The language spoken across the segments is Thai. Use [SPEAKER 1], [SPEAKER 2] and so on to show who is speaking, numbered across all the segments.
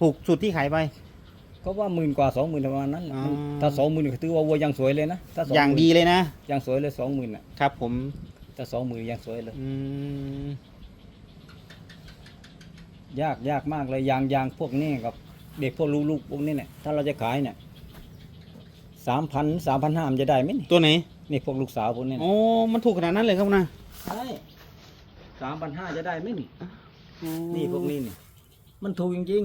[SPEAKER 1] ถูกสุดที่ขายไป
[SPEAKER 2] ก็ว่าหมื่นกว่าสองหมื่นประมาณนั้นแหละ
[SPEAKER 1] อ๋อ
[SPEAKER 2] มันถ้าสองหมื่นก็ถือว่าวัวยังสวยเลยนะถ้า20,000
[SPEAKER 1] อย่างดีเลยนะ
[SPEAKER 2] ยังสวยเลยสองหมื่นอะ
[SPEAKER 1] ครับผม
[SPEAKER 2] ถ้าสองหมื่นยังสวยเลย
[SPEAKER 1] อืม
[SPEAKER 2] ยากยากมากเลยยางยางพวกนี้กับ เด็กพวกลูกๆพวกนี้เนี่ยถ้าเราจะขายเนี่ยสามพันสามพันห้ามันจะได้ไหมนี่
[SPEAKER 1] ตัวไหน
[SPEAKER 2] นี่พวกลูกสาวพวกนี้
[SPEAKER 1] โอ้ มันถูกขนาดนั้นเลยครับคุณอา
[SPEAKER 2] ใช่สามพันห้าจะได้ไหมนี่นี่พวกนี้นี่ มันถูกจริง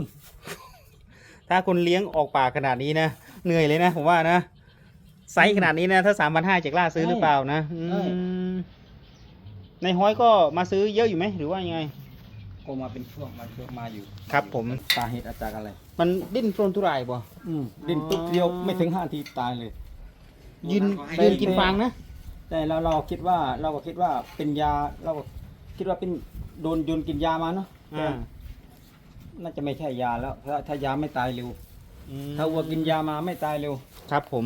[SPEAKER 1] ถ้าคนเลี้ยงออกปากขนาดนี้นะเหนื่อยเลยนะผมว่านะไซส์ขนาดนี้นะถ้าสามพันห้าจะกล้าซื้อหรือเปล่านะอืมในห้อยก็มาซื้อเยอะอยู่ไหมหรือว่ายังไง
[SPEAKER 2] ๆก็มาเป็นช่วงมาช่วงมาอยู่
[SPEAKER 1] ครับผม
[SPEAKER 2] สาเหตุอาจากอะไร
[SPEAKER 1] มันดิ้นโครนทุรายบ่
[SPEAKER 2] อืมดินปุ๊บเดียวไม่ถึงห้าทีตายเลย
[SPEAKER 1] ยืน
[SPEAKER 2] แต่
[SPEAKER 1] ยืนกินฟางนะ
[SPEAKER 2] แต่เราเราคิดว่าเราก็คิดว่าเป็นยาเราก็คิดว่าเป็นโดนโยนกินยามาเนาะ
[SPEAKER 1] อ่า
[SPEAKER 2] น่าจะไม่ใช่ยาแล้วถ้าถ้ายาไม่ตายเร็ว
[SPEAKER 1] อืม
[SPEAKER 2] ถ้าวัวกินยามาไม่ตายเร็ว
[SPEAKER 1] ครับผม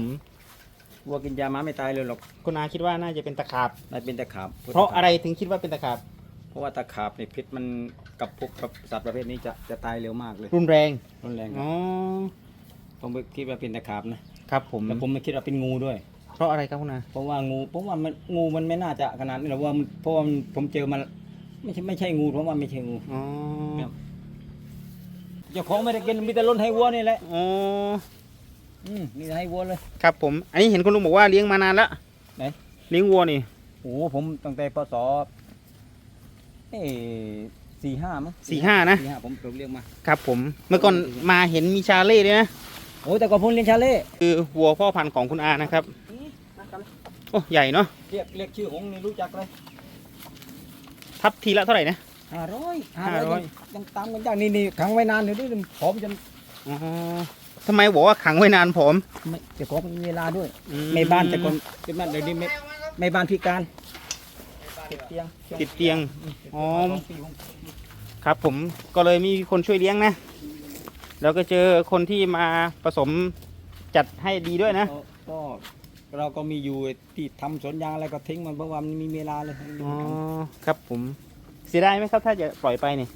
[SPEAKER 2] วัวกินยามาไม่ตายเร็วหรอก
[SPEAKER 1] คุณอาคิดว่าน่าจะเป็นตะขาบ
[SPEAKER 2] น่าเป็นตะขาบ
[SPEAKER 1] เพราะอะไรถึงคิดว่าเป็นตะขาบ
[SPEAKER 2] เพราะว่าตะขาบเนี่ยพิษมันกับพวกกับสัตว์ประเภทนี้จะจะตายเร็วมากเลย
[SPEAKER 1] รุนแรง
[SPEAKER 2] รุนแรง
[SPEAKER 1] อ๋อ
[SPEAKER 2] ผมคิดว่าเป็นตะขาบนะครับ
[SPEAKER 1] ผม
[SPEAKER 2] แต่ผมไม่คิดว่าเป็นงูด้วย
[SPEAKER 1] เพราะอะไรครับคุณอา
[SPEAKER 2] เพราะว่างูเพราะว่ามันงูมันไม่น่าจะขนาดนี้หรอกว่ามันเพราะว่ามันผมเจอมันไม่ใช่ไม่ใช่งูเพราะว่าไม่ใช่งู
[SPEAKER 1] อ๋อ
[SPEAKER 2] ครับ เจ้าของไม่ได้กินมีแต่ล้นให้วัวนี่แหละ
[SPEAKER 1] อ๋อ
[SPEAKER 2] อืมมีแต่ให้วัวเลย
[SPEAKER 1] ครับผม อันนี้เห็นคุณลุงบอกว่าเลี้ยงมานานแล้ว
[SPEAKER 2] ไหน
[SPEAKER 1] เลี้ยงวัวนี่
[SPEAKER 2] โอ้โหผมตั้งแต่พศเอ้สี่ห้ามั้ง
[SPEAKER 1] สี่ห้านะ
[SPEAKER 2] สี่ห้าผมผมเรียกมา
[SPEAKER 1] ครับผมเมื่อก่อนมาเห็นมีชาเล่ด้วยนะ
[SPEAKER 2] โอ้แต่ก่อนผมเลี้ยงชาเล่
[SPEAKER 1] คือวัวพ่อพันธุ์ของคุณอานะครับโอ้ใหญ่เนาะ
[SPEAKER 2] เรียกเรียกชื่อหงส์นี่รู้จักเลย
[SPEAKER 1] ทับทีละเท่าไหร่นะ
[SPEAKER 2] ห้าร้อย
[SPEAKER 1] 500
[SPEAKER 2] ยังตามกันยากนี่นี่ขังไว้นานเดี๋ยวนี้ผอมจน
[SPEAKER 1] อ๋อทำไมบอกว่าขังไว้นานผม
[SPEAKER 2] ไม่แต่ของมีเวลาด้วย
[SPEAKER 1] อื
[SPEAKER 2] ในบ้านแต่ก่อนเป็นบ้านเดี๋ยวนี้ไม่ไม่บ้านพิการติดเตียง
[SPEAKER 1] ติดเตียงอ๋อ
[SPEAKER 2] สงปีผม
[SPEAKER 1] ครับผมก็เลยมีคนช่วยเลี้ยงนะ แล้วก็เจอคนที่มาผสมจัดให้ดีด้วยนะ
[SPEAKER 2] ก็ก็เราก็มีอยู่ที่ทำสวนยางอะไรก็ทิ้งมันเพราะว่ามันมีเวลาเลย
[SPEAKER 1] อ๋อครับผมเสียดายไหมครับ ถ้าจะปล่อยไปเนี่ย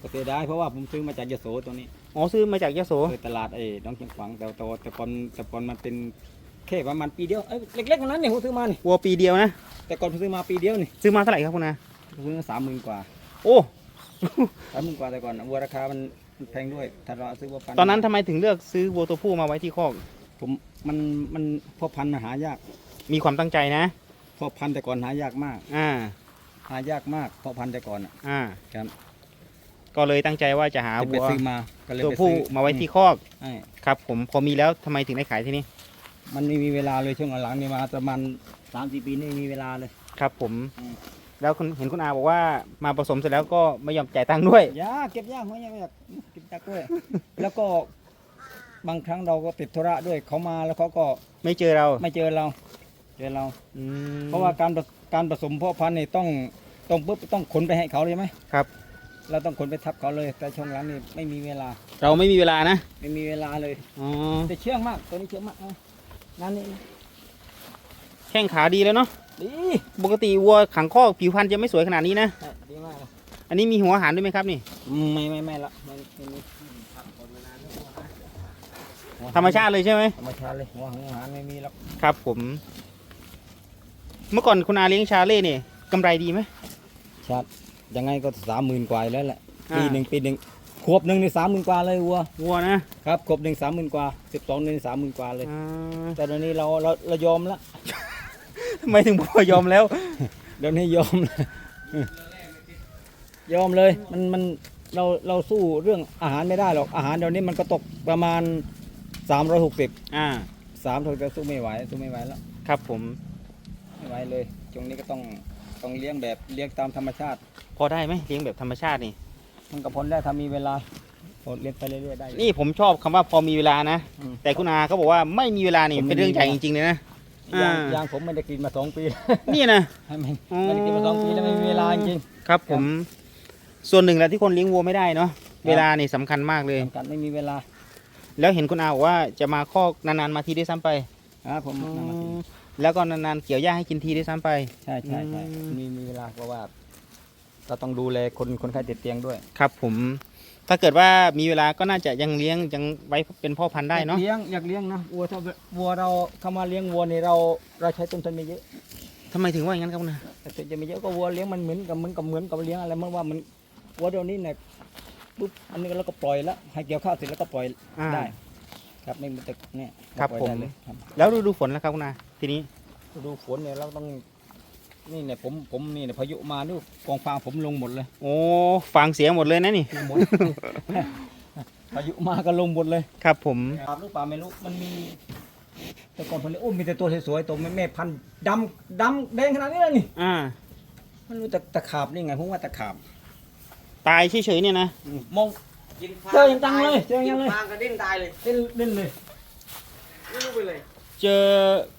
[SPEAKER 2] ก็เสียดายเพราะว่าผมซื้อมาจากยโสตัวนี้
[SPEAKER 1] อ๋อซื้อมาจากยโส
[SPEAKER 2] คือตลาดไอ้น้องเชียงขวางแต่แต่แต่ก่อนแต่ก่อนมันเป็นแค่ประมาณปีเดียวเอ้ยเล็กๆเท่านั้นเนี่ยผมซื้อมานี่
[SPEAKER 1] วัวปีเดียวนะ
[SPEAKER 2] แต่ก่อนผมซื้อมาปีเดียวนี่
[SPEAKER 1] ซื้อมาเท่าไหร่ครับคุณอา
[SPEAKER 2] ผมซื้อมาสามหมื่นกว่า
[SPEAKER 1] โอ้
[SPEAKER 2] สามหมื่นกว่าแต่ก่อนวัวราคามันมันแพงด้วยถ้าเราซื้อวัวพันธุ์
[SPEAKER 1] ตอนนั้นทำไมถึงเลือกซื้อวัวตัวผู้มาไว้ที่คอก
[SPEAKER 2] ผมมันมันพ่อพันธุ์มันหายาก
[SPEAKER 1] มีความตั้งใจนะ
[SPEAKER 2] พ่อพันธุ์แต่ก่อนหายากมาก
[SPEAKER 1] อ่า
[SPEAKER 2] หายากมากพ่อพันธุ์แต่ก่อนอะ
[SPEAKER 1] อ่า
[SPEAKER 2] ครับ
[SPEAKER 1] ก็เลยตั้งใจว่าจะหา
[SPEAKER 2] จะไป
[SPEAKER 1] วัว
[SPEAKER 2] ซื้อมาก็เลย
[SPEAKER 1] ตัว
[SPEAKER 2] ไป
[SPEAKER 1] ผู้
[SPEAKER 2] ซื้อ
[SPEAKER 1] มาไว้ที่คอก
[SPEAKER 2] ใช่
[SPEAKER 1] ครับ ผมพอมีแล้วทำไมถึงได้ขายที่นี่
[SPEAKER 2] มันไม่มีเวลาเลยช่วงหลังนี่มาประมาณสามสี่ปีนี่ไม่มีเวลาเลย
[SPEAKER 1] ครับ ผม
[SPEAKER 2] อืม
[SPEAKER 1] แล้วคุณเห็นคุณอาบอกว่ามาผสมเสร็จแล้วก็ไม่ยอมจ่ายตังค์ด้วย
[SPEAKER 2] ยากเก็บยากหัวยากไม่อยากเก็บยากด้วย แล้วก็บางครั้งเราก็ติดธุระด้วยเขามาแล้วเขาก็
[SPEAKER 1] ไม่เจอเรา
[SPEAKER 2] ไม่เจอเราเจอเรา
[SPEAKER 1] อืม
[SPEAKER 2] เพราะว่าการผส การผสมพ่อพันธุ์นี่ต้องต้องปุ๊บต้องขนไปให้เขาเลยไหม
[SPEAKER 1] ครับ
[SPEAKER 2] เราต้องขนไปทับเขาเลย แต่ช่วงหลังนี่ไม่มีเวลา
[SPEAKER 1] เราไม่มีเวลานะ
[SPEAKER 2] ไม่มีเวลาเลย
[SPEAKER 1] อ๋อ
[SPEAKER 2] แต่เชื่องมากตัวนี้เชื่องมากนะนั่นนี่
[SPEAKER 1] แข้งขาดีแล้วเนาะ
[SPEAKER 2] ดี
[SPEAKER 1] ปกติวัวขังคอกผิวพรรณจะไม่สวยขนาดนี้นะ
[SPEAKER 2] ใช่ดีมากเลย
[SPEAKER 1] อันนี้มีหัวอาหารด้วยไหมครับนี่
[SPEAKER 2] อืมไม่ไม่ไม่ละไม่ไม่มี
[SPEAKER 1] ธรรมชาติเลยใช่ไหม
[SPEAKER 2] ธรรมชาติเลยหัวหังอาหารไม่มีหรอก
[SPEAKER 1] ครับผม เมื่อก่อนคุณอาเลี้ยงชาเล่เนี่ยกำไรดีไหม
[SPEAKER 2] ชาติยังไงก็สามหมื่นกว่าอยู่แล้วแหละ
[SPEAKER 1] อ่า
[SPEAKER 2] ปีหนึ่งปีหนึ่งขวบหนึ่งนี่สามหมื่นกว่าเลยวัว
[SPEAKER 1] วัวนะครับ
[SPEAKER 2] ขวบหนึ่งสามหมื่นกว่าสิบสองนี่สามหมื่นกว่าเลย
[SPEAKER 1] อ่า
[SPEAKER 2] แต่ตอนนี้เราเราเรายอมละ
[SPEAKER 1] ทำไมถึงบอกว่ายอมแล้ว
[SPEAKER 2] เดี๋ยวนี้ยอมละยอมเลยมันมันเราเราสู้เรื่องอาหารไม่ได้หรอกอาหารเดี๋ยวนี้มันก็ตกประมาณสามร้อยหกสิบ
[SPEAKER 1] อ่า
[SPEAKER 2] สามร้อยสู้ไม่ไหวสู้ไม่ไหวแล้ว
[SPEAKER 1] ครับผม
[SPEAKER 2] ไม่ไหวเลยช่วงนี้ก็ต้องต้องเลี้ยงแบบเลี้ยงตามธรรมชาติ
[SPEAKER 1] พอได้ไหมเลี้ยงแบบธรรมชาตินี่
[SPEAKER 2] มันก็พ้นได้ถ้ามีเวลาโอดเลี้ยงไปเรื่อยๆได้อยู่
[SPEAKER 1] นี่ผมชอบคำว่าพอมีเวลานะ
[SPEAKER 2] อืม
[SPEAKER 1] แต่คุณอาเขาบอกว่าไม่มีเวลานี่
[SPEAKER 2] ผมไม่
[SPEAKER 1] เป็นเรื่อง
[SPEAKER 2] มี
[SPEAKER 1] ใหญ่
[SPEAKER 2] เว
[SPEAKER 1] จ
[SPEAKER 2] ลา
[SPEAKER 1] ริงๆเลยนะ
[SPEAKER 2] ยาง
[SPEAKER 1] อ่าย
[SPEAKER 2] ยางผมไม่ได้กินมาสองปี
[SPEAKER 1] นี่นะ
[SPEAKER 2] ไม่
[SPEAKER 1] อ๋อ
[SPEAKER 2] ไม่ได้กินมาสองปีแล้วไม่มีเวลาจริง
[SPEAKER 1] ครับผม ส่วนหนึ่งแหละที่คนเลี้ยงวัวไม่ได้เนาะเวลานี่สำคัญมากเลย
[SPEAKER 2] ๆกันไม่มีเวลา
[SPEAKER 1] แล้วเห็นคุณอาบอกว่าจะมาคอกนานๆมาทีได้วยซ้ำไป
[SPEAKER 2] อ่าผมนำมากิน
[SPEAKER 1] แล้วก็นานๆเกี่ยวหญ้าให้กินทีได้วยซ้ำไป
[SPEAKER 2] ใช่ใช่ใช่
[SPEAKER 1] อืม
[SPEAKER 2] มีมีเวลาเพราะว่า เราต้องดูแลคนคนไข้ติดเตียงด้วย
[SPEAKER 1] ครับผม ถ้าเกิดว่ามีเวลาก็น่าจะยังเลี้ยงยังไว้เป็นพ่อพันธุ์ได้เนาะ
[SPEAKER 2] อยกเลี้ยงอยากเลี้ยงนะวัวถ้าวัวเราเข้ามาเลี้ยงวัวนี่เราเราใช้ต้นทุนไม่เยอะ
[SPEAKER 1] ทำไมถึงว่าอย่างนั้นครับคุณนา
[SPEAKER 2] แต่ต้นจะไม่เยอะก็วัวเลี้ยงมันเหมือนกับเหมือนกับเหมือนกับเลี้ยงอะไรเมื่อว่ามันวัวเดี๋ยวนี้เนี่ยปุ๊บอันนี้เราก็ปล่อยแล้วให้เกี่ยวข้าวเสร็จแล้วก็ปล่อย
[SPEAKER 1] อ่า
[SPEAKER 2] ได้ ครับไม่มันแต่เนี่ย
[SPEAKER 1] ครับ
[SPEAKER 2] ปล่อย
[SPEAKER 1] ผม
[SPEAKER 2] ได้เลยครับ
[SPEAKER 1] แล้วฤดูฝนแล้วครับคุณนาทีนี้
[SPEAKER 2] ดูฝนเนี่ยเราต้องนี่เนี่ยผมผมนี่เนี่ยพายุมาดูกองฟางผมลงหมดเลย
[SPEAKER 1] โอ้ฟังเสียงหมดเลยนะนี่
[SPEAKER 2] ลงหมด พายุมาก็ลงหมดเลย
[SPEAKER 1] ครับผม
[SPEAKER 2] ถามลูกป่าไม่รู้มันมี แต่ก่อนผมเลยโอ้มีแต่ตัวสวยๆตัวแม่แม่พันธุ์ดำดำแดงขนาดนี้เลยนี่
[SPEAKER 1] อ่า
[SPEAKER 2] มันรู้แต่ตะขาบนี่ไงผมว่าตะขาบ
[SPEAKER 1] ตายเฉยๆเนี่ยนะ
[SPEAKER 2] มอง
[SPEAKER 3] กินฟาง
[SPEAKER 2] เจออย่างจังเลยเจออย่างนั้นเลย
[SPEAKER 3] กินฟางก็ดิ้นตายเลย
[SPEAKER 2] เล่นเล่นเลย
[SPEAKER 3] ไม่รู้ไปเลย
[SPEAKER 1] เจอ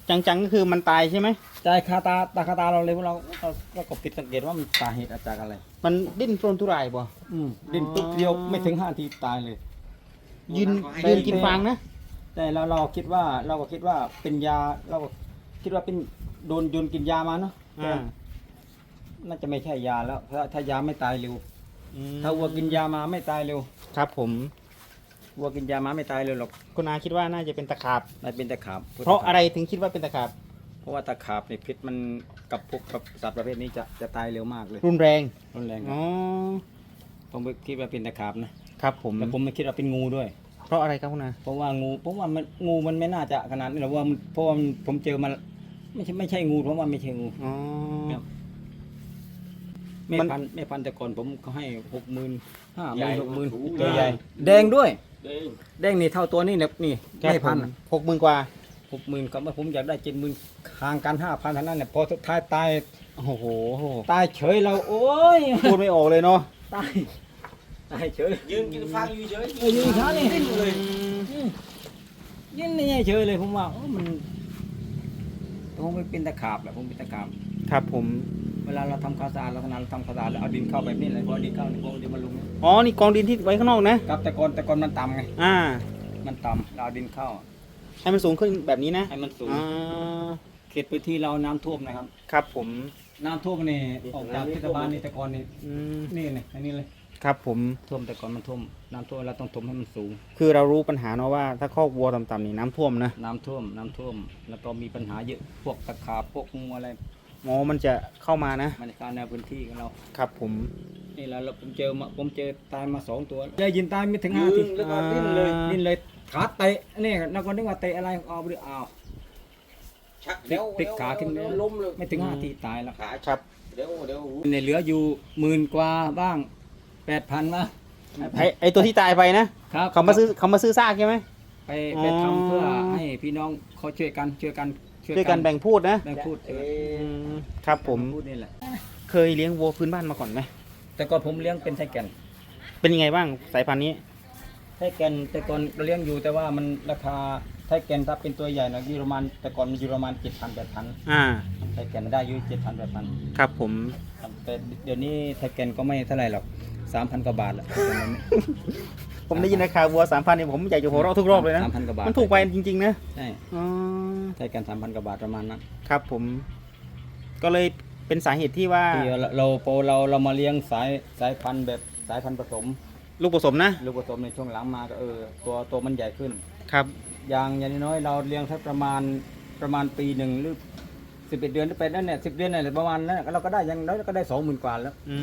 [SPEAKER 1] จังๆก็คือมันตายใช่ไหม
[SPEAKER 2] ใจคาตาตาคาตาเราเลยพวกเราเราเราก็ผิดสังเกตว่ามันสาเหตุอาจากอะไร
[SPEAKER 1] มันดิ้นโปรนทุรายบ่
[SPEAKER 2] อืมดิ้นปุ๊บเดียวไม่ถึงห้าทีตายเลย
[SPEAKER 1] ยืน
[SPEAKER 2] ไป
[SPEAKER 1] ยืนกินฟางนะ
[SPEAKER 2] แต่เราเราคิดว่าเราก็คิดว่าเป็นยาเราก็คิดว่าเป็นโดนโยนกินยามาเนาะ
[SPEAKER 1] อ่า
[SPEAKER 2] น่าจะไม่ใช่ยาแล้วถ้าถ้ายาไม่ตายเร็ว
[SPEAKER 1] อืม
[SPEAKER 2] ถ้าวัวกินยามาไม่ตายเร็ว
[SPEAKER 1] ครับ ผม
[SPEAKER 2] วัวกินยามาไม่ตายเร็วหรอก
[SPEAKER 1] คุณอาคิดว่าน่าจะเป็นตะขาบ
[SPEAKER 2] มันเป็นตะขาบ
[SPEAKER 1] เพราะอะไรถึงคิดว่าเป็นตะขาบ
[SPEAKER 2] เพราะว่าตะขาบในพิษมันกับพวกกับสัตว์ประเภทนี้จะจะตายเร็วมากเลย
[SPEAKER 1] รุนแรง
[SPEAKER 2] รุนแรง
[SPEAKER 1] อ๋อ
[SPEAKER 2] ผมคิดว่าเป็นตะขาบนะ
[SPEAKER 1] ครับ ผม
[SPEAKER 2] แต่ผมไม่คิดว่าเป็นงูด้วย
[SPEAKER 1] เพราะอะไรครับคุณอา
[SPEAKER 2] เพราะว่างูเพราะว่ามันงูมันไม่น่าจะขนาดนี้หรอกว่ามันเพราะว่ามันผมเจอมันไม่ใช่ไม่ใช่งูเพราะว่าไม่ใช่งู
[SPEAKER 1] อ๋อ
[SPEAKER 2] ครับ แม่
[SPEAKER 1] มัน
[SPEAKER 2] พันธุ์แม่พันธุ์แต่ก่อนผมเขาให้หกหมื่นห้าห
[SPEAKER 3] ใหญ่
[SPEAKER 2] มื่นหกหมื่น
[SPEAKER 3] ถู
[SPEAKER 2] ตัวใหญ่ แดงด้วย
[SPEAKER 3] เด้ง
[SPEAKER 2] แดงนี่เท่าตัวนี่เนี่ยนี่
[SPEAKER 1] ครับ
[SPEAKER 2] แม่พันธุ์
[SPEAKER 1] ผมหกหมื่นกว่า
[SPEAKER 2] หกหมื่นก็ว่าผมอยากได้เจ็ดหมื่นห่างกันห้าพันเท่านั้นเนี่ยพอสุดท้ายตาย
[SPEAKER 1] โอ้โห
[SPEAKER 2] ตายเฉยเราโอ้ย
[SPEAKER 1] พูดไม่ออกเลยเนาะ
[SPEAKER 2] ตายตายเฉย
[SPEAKER 3] ยืนกินฟางอยู่เฉย
[SPEAKER 2] เออยืนขานี่
[SPEAKER 3] ดิ้นเลย
[SPEAKER 2] อืมยืนนี่เฉยเลยผมว่าโอ้มันผมไม่เป็นตะขาบแหละผมเป็นตะขาบ
[SPEAKER 1] ครับผม
[SPEAKER 2] เวลาเราทำความสะอาดเราขนาดเราทำความสะอาดแล้วเอาดินเข้าแบบนี้เลยพอดินเข้าเนี่ยพอเดี๋ยวมันลง
[SPEAKER 1] อ๋อนี่กองดินที่ไว้ข้างนอกนะ
[SPEAKER 2] ครับแต่ก่อนแต่ก่อนมันต่ำไง
[SPEAKER 1] อ่า
[SPEAKER 2] มันต่ำเราเอาดินเข้า
[SPEAKER 1] ให้มันสูงขึ้นแบบนี้นะ
[SPEAKER 2] ให้มันสูง
[SPEAKER 1] อ่า
[SPEAKER 2] เขตพื้นที่เราน้ำท่วมนะครับ
[SPEAKER 1] ครับผม
[SPEAKER 2] น้ำท่วมนี่ออกจากเทศบาลนี่แต่ก่อนนี่
[SPEAKER 1] อืม
[SPEAKER 2] นี่นี่อันนี้เลย
[SPEAKER 1] ครับผม
[SPEAKER 2] ท่วมแต่ก่อนมันท่วมน้ำท่วมเราต้องถมให้มันสูง
[SPEAKER 1] คือเรารู้ปัญหาเนาะว่าถ้าคอกวัวต่ำๆนี่น้ำท่วมนะ
[SPEAKER 2] น้ำท่วมน้ำท่วม แล้วก็มีปัญหาเยอะพวกตะขาบพวกงูอะไร
[SPEAKER 1] อ๋อมันจะเข้ามานะ
[SPEAKER 2] มันเข้าในพื้นที่ของเรา
[SPEAKER 1] ครับผม
[SPEAKER 2] นี่แหละเราผมเจอมาผมเจอตายมาสองตัวได้ยินตายไม่ถึงห้า
[SPEAKER 3] ยื
[SPEAKER 2] ที
[SPEAKER 3] นแล้วก็ดิ้นเลย
[SPEAKER 2] นี่เลยขาเตะนี่นักวันนึกว่าเตะอะไรเอาไปดิเอา
[SPEAKER 3] ชักเดี๋ยว
[SPEAKER 2] พลิกขาขึ้น
[SPEAKER 3] เดี๋ยวล้มเลย
[SPEAKER 2] ไม่ถึงห้าทีตายแล้ว
[SPEAKER 3] ขา
[SPEAKER 1] ครับ
[SPEAKER 3] เดี๋ยวเดี๋ยว
[SPEAKER 2] ในเหลืออยู่หมื่นกว่าบ้างแปดพันมา
[SPEAKER 1] ไอไอตัวที่ตายไปนะ
[SPEAKER 2] ครับ
[SPEAKER 1] เขามาซื้อเขามาซื้อซากใช่ไหม
[SPEAKER 2] ไปไป
[SPEAKER 1] อ๋อ
[SPEAKER 2] ทำเพื่อให้พี่น้องเขาช่วยกันช่วยกัน
[SPEAKER 1] ช่วยกันแบ่งพูดนะ
[SPEAKER 2] แบ่งพูด
[SPEAKER 3] เอ๊
[SPEAKER 1] อืะมครับผม
[SPEAKER 2] พูดนี่แหละ
[SPEAKER 1] เคยเลี้ยงวัวพื้นบ้านมาก่อนไหม
[SPEAKER 2] แต่ก่อนผมเลี้ยงเป็นไทแกน
[SPEAKER 1] เป็นยังไงบ้างสายพันธุ์นี้
[SPEAKER 2] ไทแกนแต่ก่อนเลี้ยงอยู่แต่ว่ามันราคาไทแกนถ้าเป็นตัวใหญ่นะอยู่ประมาณแต่ก่อนมันอยู่ประมาณเจ็ดพันแปดพัน
[SPEAKER 1] อ่า
[SPEAKER 2] ไทแกนได้อยู่เจ็ดพันแปดพัน
[SPEAKER 1] ครับผม
[SPEAKER 2] แต่เดี๋ยวนี้ไทแกนก็ไม่เท่าไหร่หรอกสามพันกว่าบาทละ
[SPEAKER 1] ผมได้ยินราคาวัวสามพันเนี่ยผมอยากจะหัวเราะทุกรอบเลยนะ
[SPEAKER 2] สามพันกว่าบาท
[SPEAKER 1] มันถูกไปจริงๆนะ
[SPEAKER 2] ใช่
[SPEAKER 1] อ๋อ
[SPEAKER 2] ไทแกนสามพันกว่าบาทประมาณนั้น
[SPEAKER 1] ครับผม ก็เลยเป็นสาเหตุที่ว่า
[SPEAKER 2] ที่เราเราพอเราเรามาเลี้ยงสายสายพันธุ์แบบสายพันธุ์ผสม
[SPEAKER 1] ลูกผสมนะ
[SPEAKER 2] ลูกผสมในช่วงหลังมาก็เออตัวตัวมันใหญ่ขึ้น
[SPEAKER 1] ครับ
[SPEAKER 2] อย่างอย่างน้อยๆเราเลี้ยงสักประมาณประมาณปีหนึ่งหรือสิบเอ็ดเดือนหรือเป็นนั่นเนี่ยสิบเดือนเนี่ยประมาณนั้นเราก็ได้อยังน้อยก็ได้สองหมื่นกว่าแล้ว
[SPEAKER 1] อื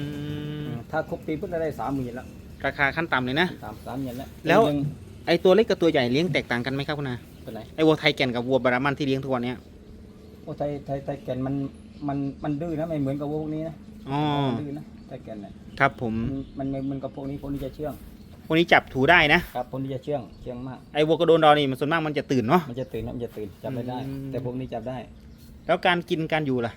[SPEAKER 1] ม
[SPEAKER 2] ถ้าครบปีปุ๊บเราได้สามหมื่นแล้ว
[SPEAKER 1] ราคาขั้นต่ำเลยนะ
[SPEAKER 2] สามสามหมื่นแล้ว
[SPEAKER 1] แล้ว
[SPEAKER 2] ยัง
[SPEAKER 1] ไอตัวเล็กกับตัวใหญ่เลี้ยงแตกต่างกันไหมครับคุณอา
[SPEAKER 2] เป็นไร
[SPEAKER 1] ไอวัวไทยแก่นกับวัวบารามันที่เลี้ยงทุกวันเนี้ย
[SPEAKER 2] โอ้ไทยไทยไทยแก่นมันมันมันดื้อนะไม่เหมือนกับพวกนี้นะ
[SPEAKER 1] อ๋อ
[SPEAKER 2] มันดื้อนะไทยแก่นเนี่ย
[SPEAKER 1] ครับผม
[SPEAKER 2] มันมันไม่เหมือนกับพวกนี้พวกนี้จะเชื่อง
[SPEAKER 1] พวกนี้จับถูได้นะ
[SPEAKER 2] ครับพวกนี้จะเชื่องเชื่องมาก
[SPEAKER 1] ไอวัวกระโดนดอนี่มันส่วนมากมันจะตื่นเนาะ
[SPEAKER 2] มันจะตื่นนะมันจะตื่นจับไม่ได้
[SPEAKER 1] อืม
[SPEAKER 2] แต่พวกนี้จับได้
[SPEAKER 1] แล้วการกินการอยู่ล่ะ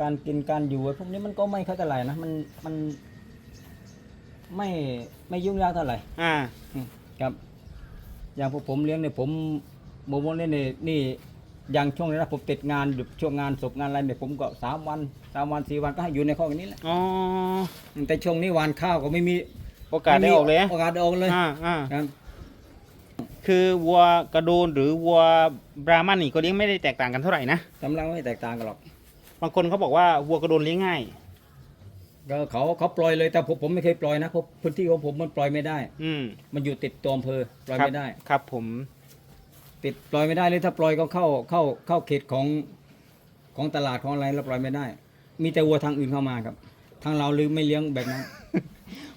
[SPEAKER 2] การกินการอยู่ไอ้พวกนี้มันก็ไม่ค่อยเท่าไหร่นะมันมัน ไม่ไม่ยุ่งยากเท่าไหร่
[SPEAKER 1] อ่า
[SPEAKER 2] ครับ อย่างพวกผมเลี้ยงเนี่ยผมโมโมเนี่ยนี่นี่อย่างช่วงนี้นะผมติดงานหยุดช่วงงานศพงานอะไรเนี่ยผมก็สามวันสามวันสี่วันก็ให้อยู่ในข้อกนี้แหละ
[SPEAKER 1] อ๋อ
[SPEAKER 2] แต่ช่วงนี้หวานข้าวก็ไม่มี
[SPEAKER 1] โอกาสได้ออกเลยนะ
[SPEAKER 2] โอกาสได้ออกเลย
[SPEAKER 1] อ่าอ่า
[SPEAKER 2] ครับ
[SPEAKER 1] คือวัวกระโดนหรือวัวบรามันนี่ก็เลี้ยงไม่ได้แตกต่างกันเท่าไหร่นะ
[SPEAKER 2] กำลังไม่แตกต่างกันหรอก
[SPEAKER 1] บางคนเขาบอกว่าวัวกระโดนเลี้ยงง่าย
[SPEAKER 2] ก็เขาเขาปล่อยเลยแต่ผมผมไม่เคยปล่อยนะเพราะพื้นที่ของผมมันปล่อยไม่ได้
[SPEAKER 1] อืม
[SPEAKER 2] มันอยู่ติดตัวอำเภอปล่อย
[SPEAKER 1] ครับ
[SPEAKER 2] ไม่ได้
[SPEAKER 1] ครับผม
[SPEAKER 2] ติดปล่อยไม่ได้เลยถ้าปล่อยก็เข้าเข้าเข้าเขตของของตลาดของอะไรเราปล่อยไม่ได้ มีแต่วัวทางอื่นเข้ามาครับ ทางเราลืมไม่เลี้ยงแบบนั้น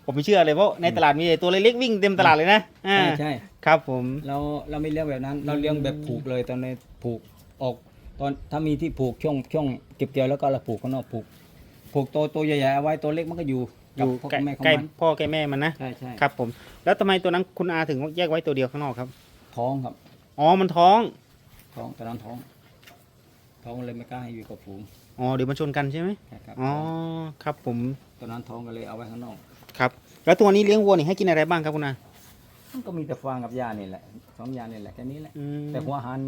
[SPEAKER 1] ผมไม่เชื่อเลยเพราะในตลาดมีแต่ตัวเล็กๆวิ่งเต็มตลาดเลยนะอ่า
[SPEAKER 2] ใช่ใช่
[SPEAKER 1] ครับผม
[SPEAKER 2] เราเราไม่เลี้ยงแบบนั้น เราเลี้ยงแบบผูกเลยตอนนี้ผูกออก ตอนถ้ามีที่ผูกช่วงช่วงเก็บเกี่ยวแล้วก็เราผูกข้างนอกผูก ผูกตัวตัวใหญ่ๆเอาไว้ตัวเล็กมันก็อยู่
[SPEAKER 1] อยู่
[SPEAKER 2] พ่อ
[SPEAKER 1] ใกล้
[SPEAKER 2] แม่ของ
[SPEAKER 1] ใกล้
[SPEAKER 2] มัน
[SPEAKER 1] พ่อใกล้แม่มันนะ
[SPEAKER 2] ใช่ใช่
[SPEAKER 1] ครับผม แล้วทำไมตัวนั้นคุณอาถึงแยกไว้ตัวเดียวข้างนอกครับ
[SPEAKER 2] ท้องครับ
[SPEAKER 1] อ๋อมันท้อง
[SPEAKER 2] ท้องตอนนั้นท้อง ท้องเลยไม่กล้าให้อยู่กับฝูง
[SPEAKER 1] อ๋อเดี๋ยวมันชนกันใช่ไหม
[SPEAKER 2] ใช่ครับ
[SPEAKER 1] อ๋อครับผม
[SPEAKER 2] ตอนนั้นท้องก็เลยเอาไว้ข้างนอก
[SPEAKER 1] ครับ แล้วตัวนี้เลี้ยงวัวนี่ให้กินอะไรบ้างครับคุณอา
[SPEAKER 2] มันก็มีแต่ฟางกับหญ้านี่แหละสองอย่างนี่แหละแค่นี้แหละ
[SPEAKER 1] อืม
[SPEAKER 2] แต่หัวอาหาร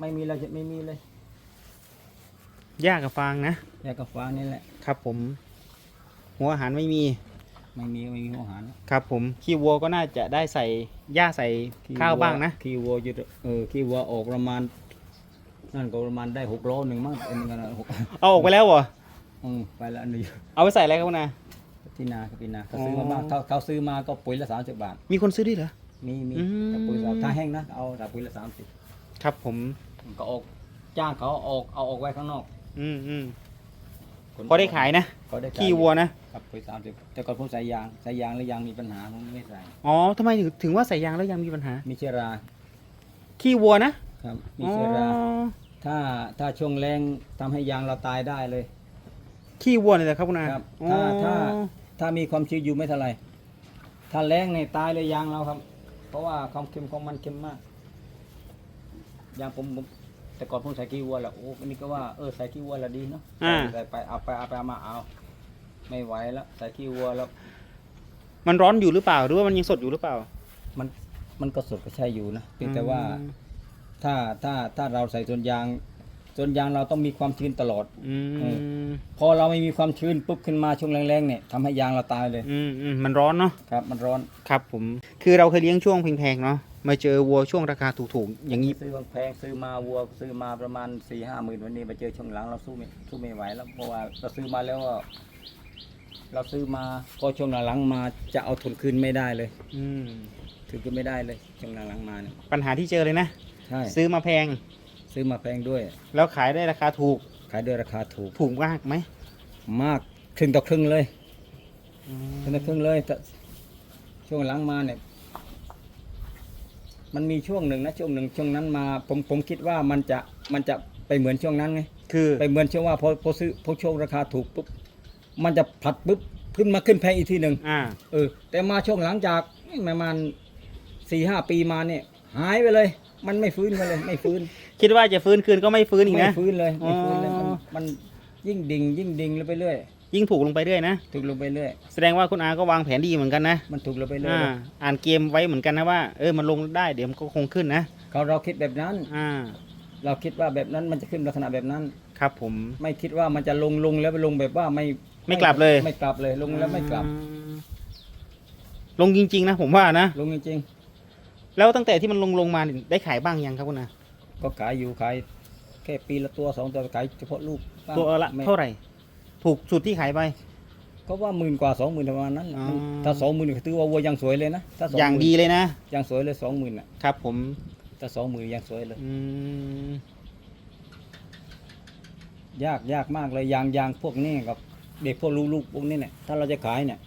[SPEAKER 2] ไม่มีเลยไม่มีเลย
[SPEAKER 1] หญ้ากับฟางนะ
[SPEAKER 2] แค่กับฟางนี่แหละ
[SPEAKER 1] ครับผม หัวอาหารไม่มี
[SPEAKER 2] ไม่มีไม่มีหัวอาหาร
[SPEAKER 1] ครับผมขี้วัวก็น่าจะได้ใส่หญ้าใส่ข้าวบ้างนะ
[SPEAKER 2] ขี้วัวอยู่เออขี้วัวออกประมาณ นั่นก็ประมาณได้หกโลหนึ่งมั้งเป็นกันนะหก
[SPEAKER 1] เอาออกไปแล้วเหรอ
[SPEAKER 2] อืมไปแล้วอันนี้
[SPEAKER 1] เอาไปใส่อะไรครับคุณอา
[SPEAKER 2] ที่นาครับที่นาเขา
[SPEAKER 1] อ๋อ
[SPEAKER 2] ซื้อมาบ้างเขาเขาซื้อมาก็ปุ๋ยละสามสิบบาท
[SPEAKER 1] มีคนซื้อด้วยเหรอ
[SPEAKER 2] มีมี
[SPEAKER 1] อืม
[SPEAKER 2] แต่ปุ๋ยสามถ้าแห้งนะเอาแต่ปุ๋ยละสามสิบ
[SPEAKER 1] ครับผม
[SPEAKER 2] ก็ออกจ้างเขาออกเอาออกไว้ข้างนอก
[SPEAKER 1] อืมอืม
[SPEAKER 2] คน
[SPEAKER 1] พอได้ขายนะ
[SPEAKER 2] เขาได้ขาย
[SPEAKER 1] ขี้วัวนะ
[SPEAKER 2] ครับปุ๋ยสามสิบแต่ก่อนผมใส่ยางใส่ยางแล้วยางมีปัญหาผมไม่ใส่
[SPEAKER 1] อ๋อทำไมถึงถึงว่าใส่ยางแล้วยังมีปัญหา
[SPEAKER 2] มีเชื้อรา
[SPEAKER 1] ขี้วัวนะ
[SPEAKER 2] ครับมีเชื้อรา
[SPEAKER 1] อ๋อ
[SPEAKER 2] ถ้าถ้าช่วงแรงทำให้ยางเราตายได้เลย
[SPEAKER 1] ขี้วัวนี่แหละครับคุณอา
[SPEAKER 2] ครับ
[SPEAKER 1] อ๋อ
[SPEAKER 2] ถ้าถ้าถ้ามีความชื้นอยู่ไม่เท่าไหร่ถ้าแรงเนี่ยตายเลยยางเราครับ เพราะว่าความเค็มของมันเค็มมากยางผมผม แต่ก่อนผมใส่ขี้วัวแหละโอ้อันนี้ก็ว่าเออใส่ขี้วัวและดีเนาะ
[SPEAKER 1] อ่า
[SPEAKER 2] ใส่ไปเอาไปเอาไปเอามาเอา ไม่ไหวแล้วใส่ขี้วัวแล้ว
[SPEAKER 1] มันร้อนอยู่หรือเปล่าหรือว่ามันยังสดอยู่หรือเปล่า
[SPEAKER 2] มันมันก็สดก็ใช่อยู่นะเพียงแต่ว่า
[SPEAKER 1] อืม
[SPEAKER 2] ถ้าถ้าถ้าเราใส่ส่วนยางส่วนยางเราต้องมีความชื้นตลอด
[SPEAKER 1] อื
[SPEAKER 2] เอ
[SPEAKER 1] ม
[SPEAKER 2] พอเราไม่มีความชื้นปุ๊บขึ้นมาช่วงแรงๆเนี่ยทำให้ยางเราตายเลย
[SPEAKER 1] อืมอืมมันร้อนเนาะ
[SPEAKER 2] ครับ มันร้อน
[SPEAKER 1] ครับ ผม คือเราเคยเลี้ยงช่วงแพงๆเนาะ มาเจอวัวช่วงราคาถูกๆอย่างนี้
[SPEAKER 2] ซื้อแพงๆซื้อมาวัวซื้อมาประมาณสี่ห้าหมื่นวันนี้มาเจอช่วงหลังเราสู้ไม่สู้ไม่ไหวแล้วเพราะว่าเราซื้อมาแล้วก็เราซื้อมาพอช่วงหลังๆมาจะเอาทุนคืนไม่ได้เลย
[SPEAKER 1] อืม
[SPEAKER 2] ถือคืนไม่ได้เลยช่วงหลังๆมาเนี่ย
[SPEAKER 1] ปัญหาที่เจอเลยนะ
[SPEAKER 2] ใช่
[SPEAKER 1] ซื้อมาแพง
[SPEAKER 2] ซื้อมาแพงด้วย
[SPEAKER 1] แล้วขายได้ราคาถูก
[SPEAKER 2] ขายด้วยราคาถูก
[SPEAKER 1] ถูกมากไหม
[SPEAKER 2] มากครึ่งต่อครึ่งเลยครึ่งต่อครึ่งเลยแต่ช่วงหลังมาเนี่ย มันมีช่วงหนึ่งนะช่วงหนึ่งช่วงนั้นมาผมผมคิดว่ามันจะมันจะไปเหมือนช่วงนั้นไง
[SPEAKER 1] คือ
[SPEAKER 2] ไปเหมือนช่วงว่าพอพอซื้อพอช่วงราคาถูกปุ๊บมันจะผลัดปุ๊บขึ้นมาขึ้นแพงอีกทีหนึ่ง
[SPEAKER 1] อ่า
[SPEAKER 2] เออแต่มาช่วงหลังจากประมาณสี่ห้าปีมาเนี่ยหายไปเลย มันไม่ฟื้นมาเลยไม่ฟื้น
[SPEAKER 1] คิดว่าจะฟื้นคืนก็ไม่ฟื้นอีก
[SPEAKER 2] ไม่
[SPEAKER 1] นะ
[SPEAKER 2] ฟื้นเลยไม่ฟื้นเลย
[SPEAKER 1] อ๋
[SPEAKER 2] มัน
[SPEAKER 1] อ
[SPEAKER 2] มันยิ่งดิ่งยิ่งดิ่งลงไปเรื่อย
[SPEAKER 1] ยิ่งถูกลงไปเรื่อยนะ
[SPEAKER 2] ถูกลงไปเรื่อย
[SPEAKER 1] แสดงว่าคุณอาก็วางแผนดีเหมือนกันนะ
[SPEAKER 2] มันถูกลงไปเรื่อย
[SPEAKER 1] อ่าอ่านเกมไว้เหมือนกันนะว่า เออ มันลงได้เดี๋ยวมันก็คงขึ้นนะ
[SPEAKER 2] เขาเราคิดแบบนั้น
[SPEAKER 1] อ่า
[SPEAKER 2] เราคิดว่าแบบนั้นมันจะขึ้นลักษณะแบบนั้น
[SPEAKER 1] ครับผม
[SPEAKER 2] ไม่คิดว่ามันจะลงลงแล้วไปลงแบบว่าไม่
[SPEAKER 1] ไม่กลับเลย
[SPEAKER 2] ไม่กลับเลย ลงแล้วไม่กลับ
[SPEAKER 1] อืมลงจริง ๆ นะผมว่านะ
[SPEAKER 2] ลงจริง
[SPEAKER 1] แล้วตั้งแต่ที่มันลงลงมานี่ได้ขายบ้างยังครับคุณอา
[SPEAKER 2] ๆก็ขายอยู่ขายแค่ปีละตัวสองตัวขายเฉพาะลูกบ้าง
[SPEAKER 1] ตัวละ
[SPEAKER 2] ไม่
[SPEAKER 1] เท่าไหร่ ถูกสุดที่ขายไป
[SPEAKER 2] ก็ว่าหมื่นกว่าสองหมื่นประมาณนั้นแหละ
[SPEAKER 1] อ๋อ
[SPEAKER 2] ถ้าสองหมื่นถือว่าวัวยังสวยเลยนะถ้า20,000
[SPEAKER 1] อย่างดีเลยนะ
[SPEAKER 2] ยังสวยเลยสองหมื่นอะ
[SPEAKER 1] ครับผม
[SPEAKER 2] ถ้าสองหมื่นยังสวยเลย
[SPEAKER 1] อืม
[SPEAKER 2] ยากยากมากเลยยางยางพวกนี้กับ เด็กพวกลูกๆพวกนี้เนี่ยถ้าเราจะขายเนี่ย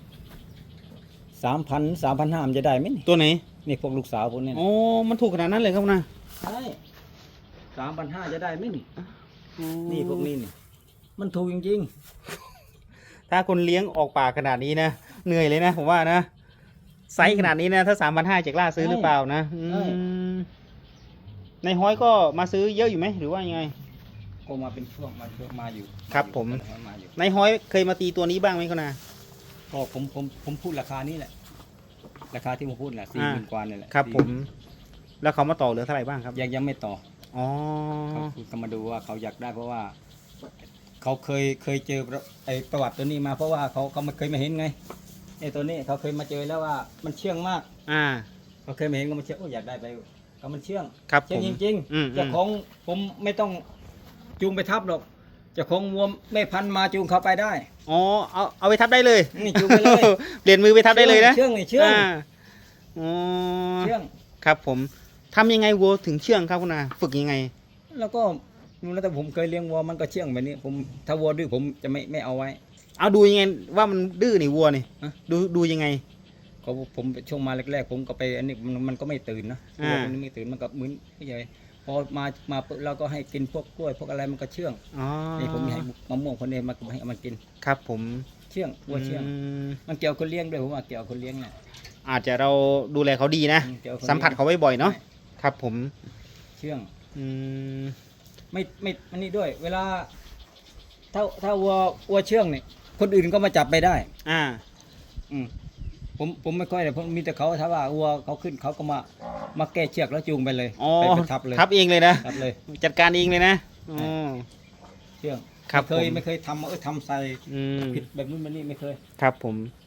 [SPEAKER 2] สามพันสามพันห้ามันจะได้ไหมนี่
[SPEAKER 1] ตัวไหน
[SPEAKER 2] นี่พวกลูกสาวพวกนี้
[SPEAKER 1] โอ้ มันถูกขนาดนั้นเลยครับคุณอา
[SPEAKER 2] ใช่สามพันห้าจะได้ไหมนี่นี่พวกนี้นี่ มันถูกจริง
[SPEAKER 1] ถ้าคนเลี้ยงออกปากขนาดนี้นะ เหนื่อยเลยนะ ผมว่านะ ไซส์ขนาดนี้นะ ถ้าสามพันห้าจะกล้าซื้อหรือเปล่านะอืมในห้อยก็มาซื้อเยอะอยู่ไหมหรือว่ายังไง
[SPEAKER 2] ๆก็มาเป็นช่วงมาช่วงมาอยู่
[SPEAKER 1] ครับผม
[SPEAKER 2] มาอยู่
[SPEAKER 1] ในห้อยเคยมาตีตัวนี้บ้างไหมคุณอา
[SPEAKER 2] ก็ผมผมผมพูดราคานี้แหละ ราคาที่ผมพูดแหละสี่
[SPEAKER 1] อ่า
[SPEAKER 2] หมื่นกว่านี่แหละ
[SPEAKER 1] ครับ
[SPEAKER 2] สี่
[SPEAKER 1] ผม แล้วเขามาต่อเหลือเท่าไหร่บ้างครับ
[SPEAKER 2] ยังยังไม่ต่อ
[SPEAKER 1] อ๋อ
[SPEAKER 2] เขาก็มาดูว่าเขาอยากได้เพราะว่า เขาเคยเคยเจอประไอ้ประวัติตัวนี้มาเพราะว่าเขาเขาไม่เคยมาเห็นไงไอ้ตัวนี้เขาเคยมาเจอแล้วว่ามันเชื่องมาก
[SPEAKER 1] อ่า
[SPEAKER 2] เขาเคยมาเห็นก็มันเชื่องโอ้อยากได้ไปก็มันเชื่อง
[SPEAKER 1] ครับผ
[SPEAKER 2] เชื่อง
[SPEAKER 1] ม
[SPEAKER 2] จริง
[SPEAKER 1] อืม
[SPEAKER 2] ๆเจ้าของผมไม่ต้องจูงไปทับหรอกเจ้าของวัวแม่พันธุ์มาจูงเขาไปได้
[SPEAKER 1] อ๋อ เอาเอาไปทับได้เลย
[SPEAKER 2] นี่จูงไปเลย
[SPEAKER 1] เปลี่ยนมือไปทับได้เลยนะ
[SPEAKER 2] เชื่องนี่เชื่องา
[SPEAKER 1] อ๋อ
[SPEAKER 2] เชื่อง
[SPEAKER 1] ครับผมทำยังไงวัวถึงเชื่องครับคุณอา ฝึกยังไง
[SPEAKER 2] แล้วก็ นู่นแล้วแต่ผมเคยเลี้ยงวัวมันก็เชื่องแบบนี้ ผมถ้าวัวดื้อผมจะไม่ไม่เอาไว้
[SPEAKER 1] เอาดูยังไงว่ามันดื้อนี่วัวนี่
[SPEAKER 2] ฮะ
[SPEAKER 1] ดูดูยังไง
[SPEAKER 2] เขาผมช่วงมาแรกๆ ผมก็ไปอันนี้มันมันก็ไม่ตื่นนะ
[SPEAKER 1] อ่า
[SPEAKER 2] วัวมันไม่ตื่นมันก็เหมือนไม่ใหญ่พอมามาปุ๊บเราก็ให้กินพวกกล้วย พวกอะไรมันก็เชื่อง
[SPEAKER 1] อ๋อ
[SPEAKER 2] นี่ผมให้มะม่วงคนนี้มาให้มันกิน
[SPEAKER 1] ครับผม
[SPEAKER 2] เชื่องวัวเชื่อง
[SPEAKER 1] อืม
[SPEAKER 2] มันเกี่ยวกับคนเลี้ยงด้วยผมว่าเกี่ยวกับคนเลี้ยงเนี่ย
[SPEAKER 1] อาจจะเราดูแลเขาดีนะ
[SPEAKER 2] อืมเกี่ยวกับคน
[SPEAKER 1] สัมผัสเขาไว้บ่อยเนาะ
[SPEAKER 2] ใช่
[SPEAKER 1] ครับผม
[SPEAKER 2] เชื่อง
[SPEAKER 1] อืม
[SPEAKER 2] ไม่ไม่อันนี้ด้วย เวลา ถ้าถ้าวัววัวเชื่องเนี่ยคนอื่นก็มาจับไปได้
[SPEAKER 1] อ่า
[SPEAKER 2] อืมผมผมไม่ค่อยเลยผมมีแต่เขาถ้าว่าวัวเขาขึ้นเขาก็มามาแก้เชือกแล้วจูงไปเลย
[SPEAKER 1] อ๋อ
[SPEAKER 2] ไปไปทับเลย
[SPEAKER 1] ทับเองเลยนะ
[SPEAKER 2] ทับเลย
[SPEAKER 1] จัดการเองเลยนะอ๋อ
[SPEAKER 2] เชื่อง
[SPEAKER 1] ครับ
[SPEAKER 2] ไม่เคย
[SPEAKER 1] ผม
[SPEAKER 2] ไม่เคยทำเออทำใส่
[SPEAKER 1] อืม
[SPEAKER 2] ผิดแบบนู้นแบบนี้ไม่เคย
[SPEAKER 1] ครับผม
[SPEAKER 2] เ